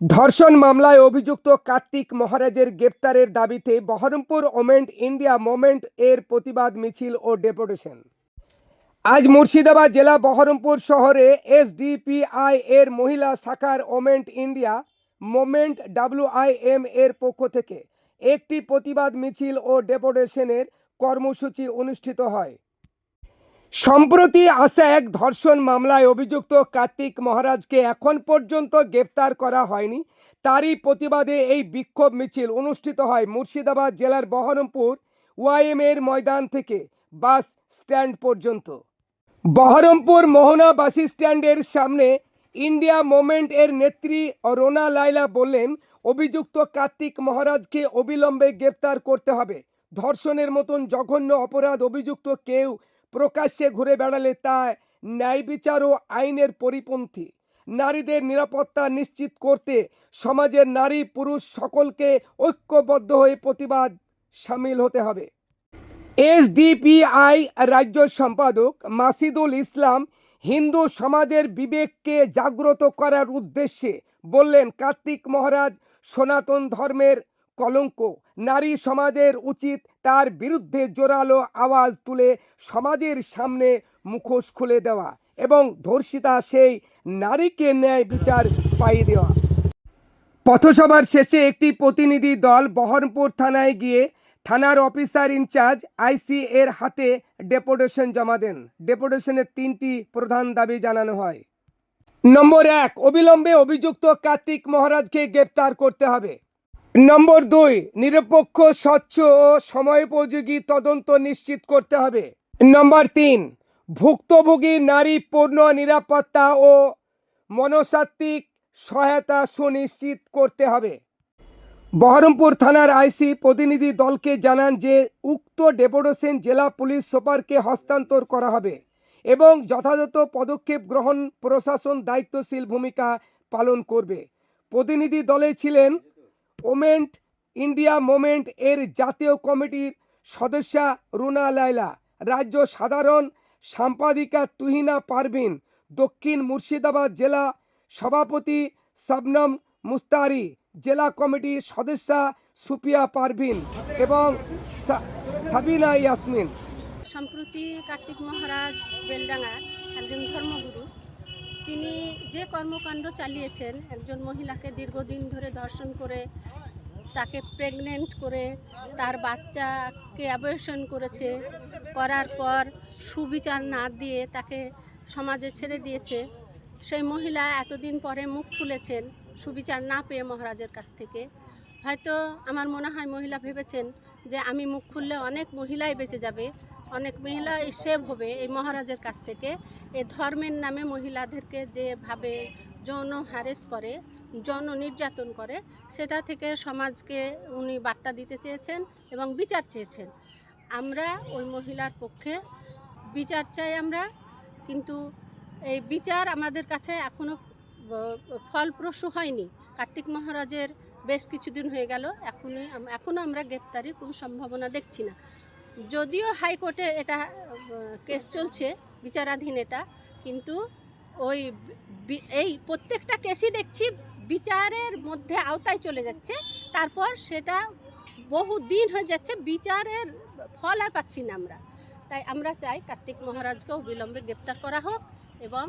ধর্ষণ মামলায় অভিযুক্ত কার্তিক মহারাজের গ্রেপ্তারের দাবিতে বহরমপুর ওমেন্ট ইন্ডিয়া মোমেন্ট এর প্রতিবাদ, মিছিল ও ডেপুটেশন। আজ মুর্শিদাবাদ জেলা বহরমপুর শহরে এসডিপিআই এর মহিলা শাখার ওমেন্ট ইন্ডিয়া মোমেন্ট ডাব্লিউআইএম এর পক্ষ থেকে একটি প্রতিবাদ, মিছিল ও ডেপুটেশনের কর্মসূচি অনুষ্ঠিত হয়। সম্প্রতি আসা এক ধর্ষণ মামলায় অভিযুক্ত কার্তিক মহারাজকে এখন পর্যন্ত গ্রেপ্তার করা হয়নি। তারই প্রতিবাদে এই বিক্ষোভ মিছিল অনুষ্ঠিত হয় মুর্শিদাবাদ জেলার বহরমপুর ওয়াইএম এর ময়দান থেকে বাস স্ট্যান্ড পর্যন্ত। বহরমপুর মোহনা বাস স্ট্যান্ডের সামনে ইন্ডিয়া মোমেন্ট এর নেত্রী রোনা লাইলা বললেন, অভিযুক্ত কার্তিক মহারাজকে অবিলম্বে গ্রেপ্তার করতে হবে। ধর্ষণের মতন জঘন্য অপরাধ অভিযুক্ত কেউ প্রকাশ্যে ঘুরে বেড়ালে তা ন্যায় বিচার ও আইনের পরিপন্থী। নারীদের নিরাপত্তা নিশ্চিত করতে সমাজের নারী পুরুষ সকলকে ঐক্যবদ্ধ হয়ে প্রতিবাদ সামিল হতে হবে। এসডিপিআই রাজ্য সম্পাদক মাসিদুল ইসলাম হিন্দু সমাজের বিবেককে জাগ্রত করার উদ্দেশ্যে বললেন, কার্তিক মহারাজ সনাতন ধর্মের কলঙ্ক। নারী সমাজের উচিত তার বিরুদ্ধে জোরালো আওয়াজ তুলে সমাজের সামনে মুখোশ খুলে দেওয়া এবং ধর্ষিতা সেই নারীকে ন্যায় বিচার পাইয়ে দেওয়া। পথসভার শেষে একটি প্রতিনিধি দল বহরমপুর থানায় গিয়ে থানার অফিসার ইনচার্জ আইসি এর হাতে ডেপুটেশন জমা দেন। ডেপুটেশনের তিনটি প্রধান দাবি জানানো হয়। নম্বর এক, অবিলম্বে অভিযুক্ত কার্তিক মহারাজকে গ্রেপ্তার করতে হবে। নম্বর দুই, নিরপেক্ষ, স্বচ্ছ ও সময়োপযোগী তদন্ত নিশ্চিত করতে হবে। নম্বর তিন, ভুক্তভোগী নারী পূর্ণ নিরাপত্তা ও মনস্তাত্ত্বিক সহায়তা সুনিশ্চিত করতে হবে। বহরমপুর থানার আইসি প্রতিনিধি দলকে জানান যে, উক্ত ডেপুটেশন জেলা পুলিশ সুপারকে হস্তান্তর করা হবে এবং যথাযথ পদক্ষেপ গ্রহণ প্রশাসন দায়িত্বশীল ভূমিকা পালন করবে। প্রতিনিধি দলে ছিলেন ওমেন্ট, ইন্ডিয়া মোমেন্ট এর জাতীয় কমিটির সদস্যা রুনা লাইলা রাজ্য সাধারণ সম্পাদিকা তুহিনা পারভিন, দক্ষিণ মুর্শিদাবাদ জেলা সভাপতি শবনম মুস্তারি, জেলা কমিটির সদস্যা সুপিয়া পারভিন এবং সাবিনা ইয়াসমিন। সম্প্রতি কার্তিক মহারাজ বেলডাঙ্গার একজন ধর্মগুরু। তিনি যে কর্মকাণ্ড চালিয়েছেন, একজন মহিলাকে দীর্ঘদিন ধরে ধর্ষণ করে তাকে প্রেগনেন্ট করে তার বাচ্চাকে অ্যাবর্শন করেছে। করার পর সুবিচার না দিয়ে তাকে সমাজে ছেড়ে দিয়েছে। সেই মহিলা এতদিন পরে মুখ খুলেছেন সুবিচার না পেয়ে মহারাজের কাছ থেকে। হয়তো আমার মনে হয় মহিলা ভেবেছেন যে আমি মুখ খুললে অনেক মহিলাই বেঁচে যাবে, অনেক মহিলা সেভ হবে এই মহারাজের কাছ থেকে। এ ধর্মের নামে মহিলাদেরকে যেভাবে যৌন হ্যারেস করে যৌন নির্যাতন করে, সেটা থেকে সমাজকে উনি বার্তা দিতে চেয়েছেন এবং বিচার চেয়েছেন। আমরা ওই মহিলার পক্ষে বিচার চাই আমরা, কিন্তু এই বিচার আমাদের কাছে এখনও ফলপ্রসূ হয়নি। কার্তিক মহারাজের বেশ কিছুদিন হয়ে গেল, এখনই এখনও আমরা গ্রেপ্তারির কোনো সম্ভাবনা দেখছি না। যদিও হাইকোর্টে এটা কেস চলছে, বিচারাধীন এটা, কিন্তু ওই এই প্রত্যেকটা কেসই দেখছি বিচারের মধ্যে আওতায় চলে যাচ্ছে। তারপর সেটা বহু দিন হয়ে যাচ্ছে বিচারের ফল আর পাচ্ছি না আমরা। তাই আমরা চাই কার্তিক মহারাজকে অবিলম্বে গ্রেপ্তার করা হোক এবং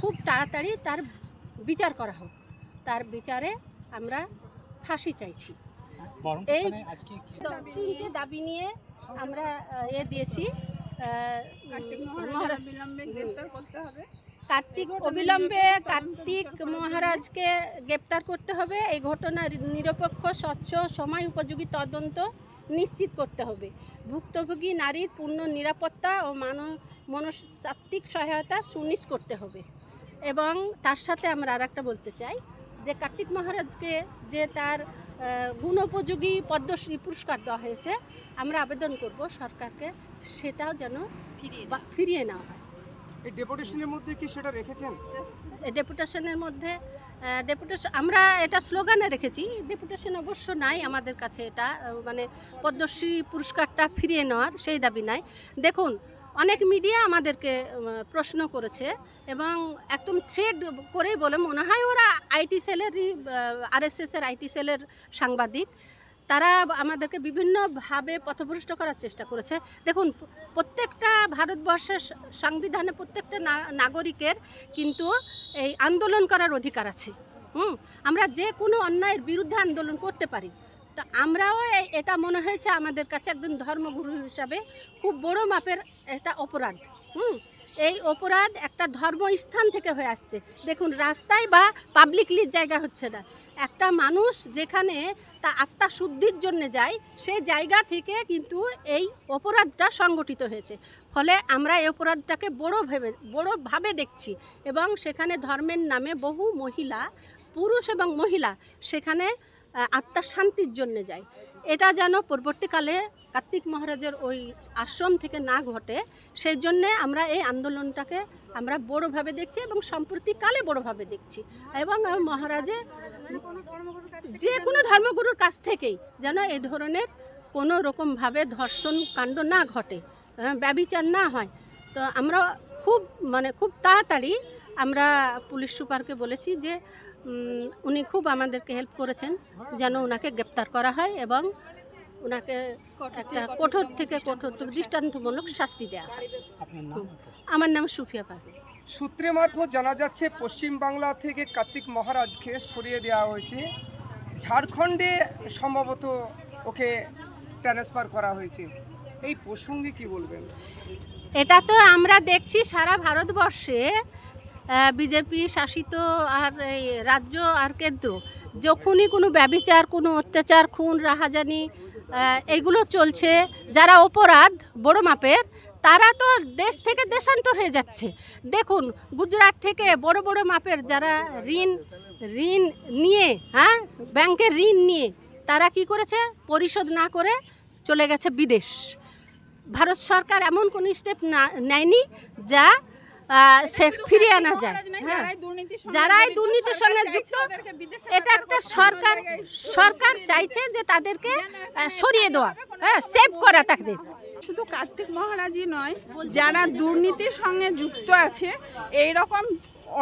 খুব তাড়াতাড়ি তার বিচার করা হোক। তার বিচারে আমরা ফাঁসি চাইছি। এই- তিনটে দাবি নিয়ে আমরা এ দিয়েছি। মহারাজ কার্তিক অবিলম্বে কার্তিক মহারাজকে গ্রেপ্তার করতে হবে। এই ঘটনার নিরপেক্ষ, স্বচ্ছ, সময় উপযোগী তদন্ত নিশ্চিত করতে হবে। ভুক্তভোগী নারীর পূর্ণ নিরাপত্তা ও মান, মনস্তাত্ত্বিক সহায়তা সুনিশ্চিত করতে হবে। এবং তার সাথে আমরা আর একটা বলতে চাই, যে কার্তিক মহারাজকে যে তার গুণোপযোগী পদ্মশ্রী পুরস্কার দেওয়া হয়েছে, আমরা আবেদন করব সরকারকে, সেটাও যেন ফিরিয়ে ফিরিয়ে নেওয়া হয়। এই ডেপুটেশনের মধ্যে কি সেটা রেখেছেন? ডেপুটেশনের মধ্যে ডেপুটেশন আমরা এটা স্লোগানে রেখেছি ডেপুটেশন অবশ্য নাই আমাদের কাছে এটা মানে পদ্মশ্রী পুরস্কারটা ফিরিয়ে নেওয়ার সেই দাবি নাই। দেখুন, অনেক মিডিয়া আমাদেরকে প্রশ্ন করেছে এবং একদম থ্রেড করেই বলে মনে হয় ওরা আইটি সেলেরই আরএসএস এর আইটি সেলের সাংবাদিক। তারা আমাদেরকে বিভিন্নভাবে পথভ্রষ্ট করার চেষ্টা করেছে। দেখুন, প্রত্যেকটা ভারতবর্ষের সংবিধানে প্রত্যেকটা নাগরিকের কিন্তু এই আন্দোলন করার অধিকার আছে। হুম, আমরা যে কোনো অন্যায়ের বিরুদ্ধে আন্দোলন করতে পারি। তো আমরাও এটা মনে হয়েছে আমাদের কাছে একজন ধর্মগুরু হিসাবে খুব বড় মাপের একটা অপরাধ। হুম, এই অপরাধ একটা ধর্মস্থান থেকে হয়ে আসছে। দেখুন, রাস্তায় বা পাবলিকলি জায়গা হচ্ছে না। একটা মানুষ যেখানে তা আত্মা শুদ্ধির জন্য যায়, সে জায়গা থেকে কিন্তু এই অপরাধটা সংগঠিত হয়েছে। ফলে আমরা এই অপরাধটাকে বড় ভেবে বড়োভাবে দেখছি এবং সেখানে ধর্মের নামে বহু মহিলা, পুরুষ এবং মহিলা সেখানে আত্মার শান্তির জন্য যায়। এটা যেন পরবর্তীকালে কার্তিক মহারাজের ওই আশ্রম থেকে না ঘটে সেই জন্যে আমরা এই আন্দোলনটাকে আমরা বড়োভাবে দেখছি এবং সম্প্রতিকালে বড়োভাবে দেখছি। এবং মহারাজে যে কোনো ধর্মগুরুর কাছ থেকেই যেন এই ধরনের কোনো রকমভাবে ধর্ষণ কাণ্ড না ঘটে আহ, ব্যভিচার না হয়। তো আমরা খুব মানে খুব তাড়াতাড়ি আমরা পুলিশ সুপারকে বলেছি যে উনি খুব আমাদেরকে হেল্প করেছেন যেন ওনাকে গ্রেপ্তার করা হয় এবং ওনাকে একটা কঠোর থেকে কঠোর দৃষ্টান্তমূলক শাস্তি দেওয়া হয় আমার নাম সুফিয়া পারভিন সূত্রে মারফত জানা যাচ্ছে পশ্চিমবাংলা থেকে কার্তিক মহারাজকে সরিয়ে দেওয়া হয়েছে। ঝাড়খণ্ডে সম্ভবত ওকে ট্রান্সফার করা হয়েছে। এই প্রসঙ্গে কি বলবেন? এটা তো আমরা দেখছি সারা ভারতবর্ষে বিজেপি শাসিত আর এই রাজ্য আর কেন্দ্র। যখনই কোনো ব্যবিচার কোনো অত্যাচার খুন রাহাজানি এগুলো চলছে। যারা অপরাধ, বড় মাপের, তারা তো দেশ থেকে দেশান্তর হয়ে যাচ্ছে। দেখুন, গুজরাট থেকে বড় বড় মাপের যারা ঋণ ঋণ নিয়ে হ্যাঁ ব্যাংকের ঋণ নিয়ে, তারা কি করেছে? পরিশোধ না করে চলে গেছে বিদেশ। ভারত সরকার এমন কোনো স্টেপ না, নেয়নি যা সে ফিরিয়ে আনা যায়। হ্যাঁ। যারা এই দুর্নীতির সঙ্গে যুক্ত এটা একটা সরকার সরকার চাইছে যে তাদেরকে সরিয়ে দেওয়া। হ্যাঁ সেভ করা তাদের। শুধু কার্তিক মহারাজই নয় যারা দুর্নীতির সঙ্গে যুক্ত আছে এই রকম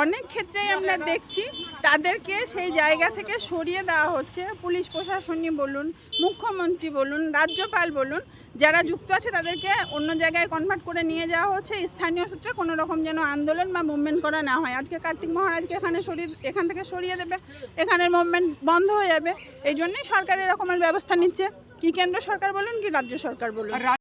অনেক ক্ষেত্রেই আমরা দেখছি তাদেরকে সেই জায়গা থেকে সরিয়ে দেওয়া হচ্ছে। পুলিশ প্রশাসনই বলুন, মুখ্যমন্ত্রী বলুন, রাজ্যপাল বলুন, যারা যুক্ত আছে তাদেরকে অন্য জায়গায় কনভার্ট করে নিয়ে যাওয়া হচ্ছে। স্থানীয় সূত্রে কোনো রকম যেন আন্দোলন বা মুভমেন্ট করা না হয়। আজকে কার্তিক মহারাজকে এখানে সরিয়ে, এখান থেকে সরিয়ে দেবে, এখানের মুভমেন্ট বন্ধ হয়ে যাবে। এই জন্যই সরকার এরকমের ব্যবস্থা নিচ্ছে। কি কেন্দ্র সরকার বলুন, কি রাজ্য সরকার বলুন?